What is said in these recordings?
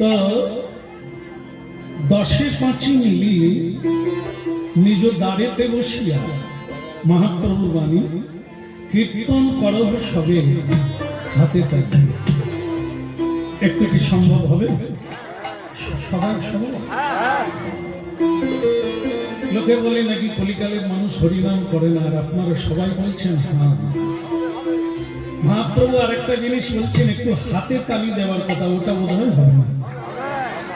তো দশে পাঁচি মিলিয়ে নিজ দ্বারেতে বসিয়া মহাপ্রভু বাণী কীর্তন করহ সবে হাতে থাকে একটু কি সম্ভব হবে? সবাই সবাই? লোকে বলে নাকি কলিকালের মানুষ হরিনাম করে না, আর আপনারা সবাই বলছেন হ্যাঁ। মহাপ্রভু আরেকটা জিনিস বলছেন, একটু হাতে তালি দেওয়ার কথা, ওটা বোধ হয় হবে না।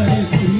Ai,